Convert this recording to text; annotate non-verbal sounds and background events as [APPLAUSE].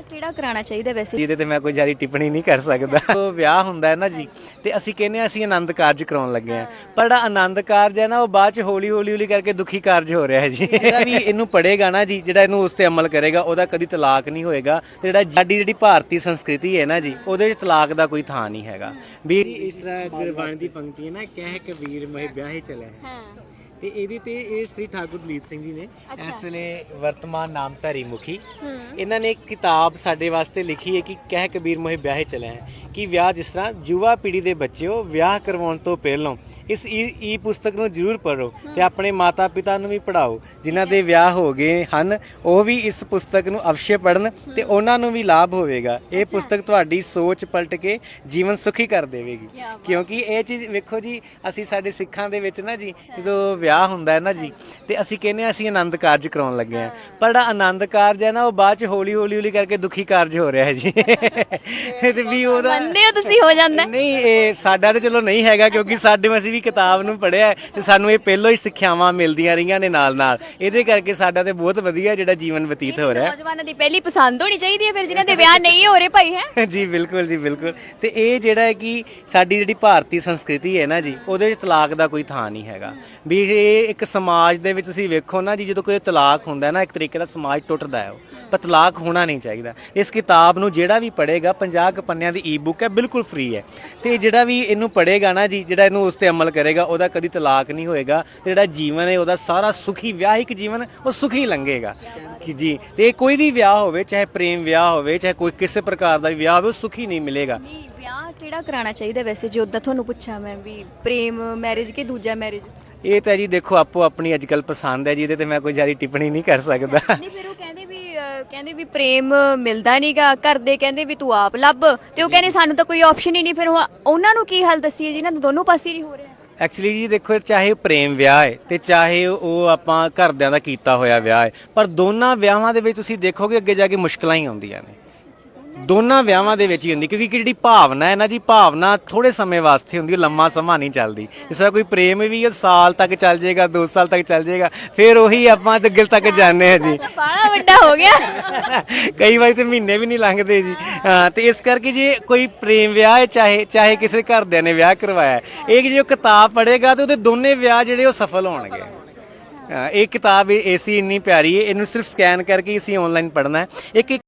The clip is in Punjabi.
ਵਿਆਹ ਕਿਹੜਾ ਕਰਾਉਣਾ ਚਾਹੀਦਾ ਵੈਸੇ? ਜਿਹਦੇ ਤੇ ਮੈਂ ਕੋਈ ਜ਼ਿਆਦਾ ਟਿੱਪਣੀ ਨਹੀਂ ਕਰ ਸਕਦਾ। [LAUGHS] ਉਹ ਵਿਆਹ ਹੁੰਦਾ ਹੈ ਨਾ ਜੀ ਤੇ ਅਸੀਂ ਕਹਿੰਦੇ ਹਾਂ ਅਸੀਂ ਆਨੰਦ ਕਾਰਜ ਕਰਾਉਣ ਲੱਗੇ ਆ ਪਰ ਜਿਹੜਾ ਆਨੰਦ ਕਾਰਜ ਹੈ ਨਾ ਉਹ ਬਾਅਦ ਚ ਹੌਲੀ ਹੌਲੀ ਹੌਲੀ ਕਰਕੇ ਦੁਖੀ ਕਾਰਜ ਹੋ ਰਿਹਾ ਹੈ ਜੀ। ਜਿਹੜਾ ਵੀ ਇਹਨੂੰ ਪੜੇਗਾ ਨਾ ਜੀ ਜਿਹੜਾ ਇਹਨੂੰ ਉਸ ਤੇ ਅਮਲ ਕਰੇਗਾ ਉਹਦਾ ਕਦੀ ਤਲਾਕ ਨਹੀਂ ਹੋਏਗਾ। ਤੇ ਜਿਹੜਾ ਸਾਡੀ ਜਿਹੜੀ ਭਾਰਤੀ ਸੰਸਕ੍ਰਿਤੀ ਹੈ ਨਾ ਜੀ ਉਹਦੇ ਵਿੱਚ ਤਲਾਕ ਦਾ ਕੋਈ ਥਾਂ ਨਹੀਂ ਹੈਗਾ। ਵੀ ਇਸ ਤਰ੍ਹਾਂ ਗੁਰਬਾਣੀ ਦੀ ਪੰਕਤੀ ਹੈ ਨਾ ਕਹਿ ਕਬੀਰ ਮਹਿ ਵਿਆਹੇ ਚਲੇ। ਹਾਂ। ਤੇ ਇਹਦੇ ਤੇ ਇਹ ਸ੍ਰੀ ਠਾਕੁਰ ਦਲੀਪ ਸਿੰਘ ਜੀ ਨੇ ਇਸ ਵੇਲੇ ਵਰਤਮਾਨ ਨਾਮਧਾਰੀ ਮੁਖੀ। ਇਹਨਾਂ ਨੇ ਇੱਕ ਕਿਤਾਬ ਸਾਡੇ ਵਾਸਤੇ ਲਿਖੀ ਹੈ ਕਿ ਕਹਿ ਕਬੀਰ ਮੋਹਿ ਵਿਆਹੇ ਚਲੇ ਹੈ ਕਿ ਵਿਆਹ ਜਿਸ ਤਰ੍ਹਾਂ ਯੁਵਾ ਪੀੜ੍ਹੀ ਦੇ ਬੱਚਿਓ ਵਿਆਹ ਕਰਵਾਉਣ ਤੋਂ ਪਹਿਲਾਂ ਇਸ ਈ ਪੁਸਤਕ ਨੂੰ ਜ਼ਰੂਰ ਪੜ੍ਹੋ ਤੇ ਆਪਣੇ ਮਾਤਾ ਪਿਤਾ ਨੂੰ ਵੀ ਪੜ੍ਹਾਓ। ਜਿਨ੍ਹਾਂ ਦੇ ਵਿਆਹ ਹੋ ਗਏ ਹਨ ਉਹ ਵੀ ਇਸ ਪੁਸਤਕ ਨੂੰ ਅਵਸ਼ਯ ਪੜ੍ਹਨ ਤੇ ਉਹਨਾਂ ਨੂੰ ਵੀ ਲਾਭ ਹੋਵੇਗਾ। ਇਹ ਪੁਸਤਕ ਤੁਹਾਡੀ ਸੋਚ ਪਲਟ ਕੇ ਜੀਵਨ ਸੁਖੀ ਕਰ ਦੇਵੇਗੀ। ਕਿਉਂਕਿ ਇਹ ਚੀਜ਼ ਵੇਖੋ ਜੀ ਅਸੀਂ ਸਾਡੇ ਸਿੱਖਾਂ ਦੇ ਵਿੱਚ ਨਾ ਜੀ ਜਦੋਂ ਵਿਆਹ ਹੁੰਦਾ ਹੈ ਨਾ ਜੀ ਤੇ ਅਸੀਂ ਕਹਿੰਦੇ ਹਾਂ ਅਸੀਂ ਆਨੰਦ ਕਾਰਜ ਕਰਾਉਣ ਲੱਗੇ ਆ ਪਰ ਜਿਹੜਾ ਆਨੰਦ ਕਾਰਜ ਹੈ ਨਾ ਉਹ ਬਾਅਦ ਚ ਹੌਲੀ ਹੌਲੀ ਹੌਲੀ ਕਰਕੇ ਦੁਖੀ ਕਾਰਜ ਹੋ ਰਿਹਾ ਹੈ ਜੀ। [LAUGHS] ਤੇ ਵੀ ਉਹਦਾ ਮੰਨਦੇ ਹੋ ਤੁਸੀਂ ਹੋ ਜਾਂਦਾ ਨਹੀਂ ਇਹ ਸਾਡਾ ਤੇ ਚਲੋ ਨਹੀਂ ਹੈਗਾ ਕਿਉਂਕਿ ਸਾਡੇ ਅਸੀਂ ਵੀ ਕਿਤਾਬ ਨੂੰ ਪੜ੍ਹਿਆ ਤੇ ਸਾਨੂੰ ਇਹ ਪਹਿਲਾਂ ਹੀ ਸਿੱਖਿਆਵਾਂ ਮਿਲਦੀਆਂ ਰਹੀਆਂ ਨੇ ਨਾਲ ਨਾਲ ਇਹਦੇ ਕਰਕੇ ਸਾਡਾ ਤੇ ਬਹੁਤ ਵਧੀਆ ਜਿਹੜਾ ਜੀਵਨ ਬਤੀਤ ਹੋ ਰਿਹਾ ਹੈ। ਨੌਜਵਾਨਾਂ ਦੀ ਪਹਿਲੀ ਪਸੰਦ ਹੋਣੀ ਚਾਹੀਦੀ ਹੈ ਫਿਰ ਜਿਨ੍ਹਾਂ ਦੇ ਵਿਆਹ ਨਹੀਂ ਹੋ ਰਹੇ ਭਾਈ ਹੈ? [LAUGHS] ਜੀ ਬਿਲਕੁਲ ਜੀ ਬਿਲਕੁਲ। ਤੇ ਇਹ ਜਿਹੜਾ ਹੈ ਕਿ ਸਾਡੀ ਜਿਹੜੀ ਭਾਰਤੀ ਸੰਸਕ੍ਰਿਤੀ ਹੈ ਨਾ ਜੀ ਉਹਦੇ ਵਿੱਚ ਤਲਾਕ ਦਾ ਕੋਈ ਥਾਂ ਨਹੀਂ ਹੈਗਾ। ਵੀ ਇਹ ਇੱਕ ਸਮਾਜ ਦੇ ਵਿੱਚ ਤੁਸੀਂ ਵੇਖੋ ਨਾ ਜੀ, ਜਦੋਂ ਕੋਈ ਤਲਾਕ ਹੁੰਦਾ ਹੈ ਨਾ, ਇੱਕ ਤਰੀਕੇ ਦਾ ਸਮਾਜ ਟੁੱਟਦਾ ਹੈ ਉਹ। ਪਰ ਤਲਾਕ ਹੋਣਾ ਨਹੀਂ ਚਾਹੀਦਾ। ਇਸ ਕਿਤਾਬ ਨੂੰ ਜਿਹੜਾ ਵੀ ਪੜ੍ਹੇਗਾ 50 ਕੁ ਪੰਨਿਆਂ ਦੀ ਈ-ਬੁੱਕ ਹੈ, ਬਿਲਕੁਲ ਫ੍ਰੀ ਹੈ। ਤੇ ਜਿਹੜਾ ਵੀ ਇਹਨੂੰ ਪੜ੍ਹੇਗਾ ਨਾ ਜੀ, ਜਿਹੜਾ ਇਹਨੂੰ ਉਸ ਤੇ ਅਮਲ ਕਰੇਗਾ, ਉਹਦਾ ਕਦੀ ਤਲਾਕ ਨਹੀਂ ਹੋਏਗਾ। ਤੇ ਜਿਹੜਾ ਜੀਵਨ ਹੈ, ਉਹਦਾ ਸਾਰਾ ਸੁਖੀ, ਵਿਆਹਿਕ ਜੀਵਨ, ਉਹ ਸੁਖੀ ਲੰਘੇਗਾ। ਕਿ ਜੀ, ਤੇ ਕੋਈ ਵੀ ਵਿਆਹ ਹੋਵੇ, ਚਾਹੇ ਪ੍ਰੇਮ ਵਿਆਹ ਹੋਵੇ, ਚਾਹੇ ਕੋਈ ਕਿਸੇ ਪ੍ਰਕਾਰ ਦਾ ਵੀ ਵਿਆਹ ਹੋਵੇ, ਉਹ ਸੁਖੀ ਨਹੀਂ ਮਿਲੇਗਾ। ਨਹੀਂ, ਵਿਆਹ ਕਿਹੜਾ ਕਰਾਉਣਾ ਚਾਹੀਦਾ ਵੈਸੇ? ਜੇ ਉਦਾਂ ਤੁਹਾਨੂੰ ਪੁੱਛਾਂ ਮੈਂ ਵੀ, ਪ੍ਰੇਮ ਮੈਰਿਜ ਕਿ ਦੂਜਾ ਮੈਰਿਜ ਇਹ ਤਾਂ ਜੀ ਦੇਖੋ ਆਪੋ ਆਪਣੀ ਅੱਜਕੱਲ ਪਸੰਦ ਹੈ ਜੀ ਇਹਦੇ ਤੇ ਮੈਂ ਕੋਈ ਜ਼ਿਆਦਾ ਟਿੱਪਣੀ ਨਹੀਂ ਕਰ ਸਕਦਾ। ਨਹੀਂ ਫਿਰ ਉਹ ਕਹਿੰਦੇ ਵੀ ਅਹ, ਕਹਿੰਦੇ ਵੀ ਪ੍ਰੇਮ ਮਿਲਦਾ ਨਹੀਂਗਾ ਘਰ ਦੇ ਕਹਿੰਦੇ ਵੀ ਤੂੰ ਆਪ ਲੱਭ। ਤੇ ਉਹ ਕਹਿੰਦੇ ਸਾਨੂੰ ਤਾਂ ਕੋਈ ਆਪਸ਼ਨ ਹੀ ਨਹੀਂ ਫਿਰ ਉਹ- ਉਹਨਾਂ ਨੂੰ ਕੀ ਹੱਲ ਦੱਸੀਏ ਜਿਨ੍ਹਾਂ ਦੇ ਦੋਨੋਂ ਪਾਸੇ ਨਹੀਂ ਹੋ ਰਿਹਾ। ਐਕਚੁਅਲੀ ਜੀ ਦੇਖੋ ਚਾਹੇ ਪ੍ਰੇਮ ਵਿਆਹ ਹੈ ਤੇ ਚਾਹੇ ਉਹ ਆਪਾਂ ਘਰਦਿਆਂ ਦਾ ਕੀਤਾ ਹੋਇਆ ਵਿਆਹ ਹੈ ਪਰ ਦੋਨਾਂ ਵਿਆਹਾਂ ਦੇ ਵਿੱਚ ਤੁਸੀਂ ਦੇਖੋਗੇ ਅੱਗੇ ਜਾ ਕੇ ਮੁਸ਼ਕਲਾਂ ਹੀ ਆਉਂਦੀਆਂ ਨੇ। ਦੋਨਾਂ ਵਿਆਹਾਂ ਦੇ ਵਿੱਚ ਹੀ ਹੁੰਦੀ ਕਿਉਂਕਿ ਜਿਹੜੀ ਭਾਵਨਾ ਹੈ ਨਾ ਜੀ ਭਾਵਨਾ ਥੋੜੇ ਸਮੇਂ ਵਾਸਤੇ ਹੁੰਦੀ ਹੈ ਲੰਮਾ ਸਮਾਂ ਨਹੀਂ ਚੱਲਦੀ। ਜਿਸ ਤਰ੍ਹਾਂ ਕੋਈ ਪ੍ਰੇਮ ਵੀ ਉਹ ਸਾਲ ਤੱਕ ਚੱਲ ਜਾਏਗਾ 2 ਸਾਲ ਤੱਕ ਚੱਲ ਜਾਏਗਾ ਫਿਰ ਉਹੀ ਆਪਾਂ ਤੇ ਗਿਲ ਤੱਕ ਜਾਂਦੇ ਆ ਜੀ। [LAUGHS] ਬਾਲਾ ਵੱਡਾ ਹੋ ਗਿਆ। [LAUGHS] ਕਈ ਵਾਰੀ ਤੇ ਮਹੀਨੇ ਵੀ ਨਹੀਂ ਲੰਘਦੇ ਜੀ। ਹਾਂ ਤੇ ਇਸ ਕਰਕੇ ਜੇ ਕੋਈ ਪ੍ਰੇਮ ਵਿਆਹ ਹੈ ਚਾਹੇ ਚਾਹੇ ਕਿਸੇ ਘਰਦਿਆਂ ਨੇ ਵਿਆਹ ਕਰਵਾਇਆ ਹੈ, ਇਹ ਜੇ ਉਹ ਕਿਤਾਬ ਪੜ੍ਹੇਗਾ ਤੇ ਉਹਦੇ ਦੋਨੇ ਵਿਆਹ ਜਿਹੜੇ ਉਹ ਸਫਲ ਹੋਣਗੇ। ਹਾਂ, ਇਹ ਕਿਤਾਬ ਏਸੀ ਇੰਨੀ ਪਿਆਰੀ ਹੈ ਇਹਨੂੰ ਸਿਰਫ ਸਕੈਨ ਕਰਕੇ ਹੀ ਅਸੀਂ ਆਨਲਾਈਨ ਪੜ੍ਹਨਾ ਹੈ। ਇੱਕ ਇੱਕ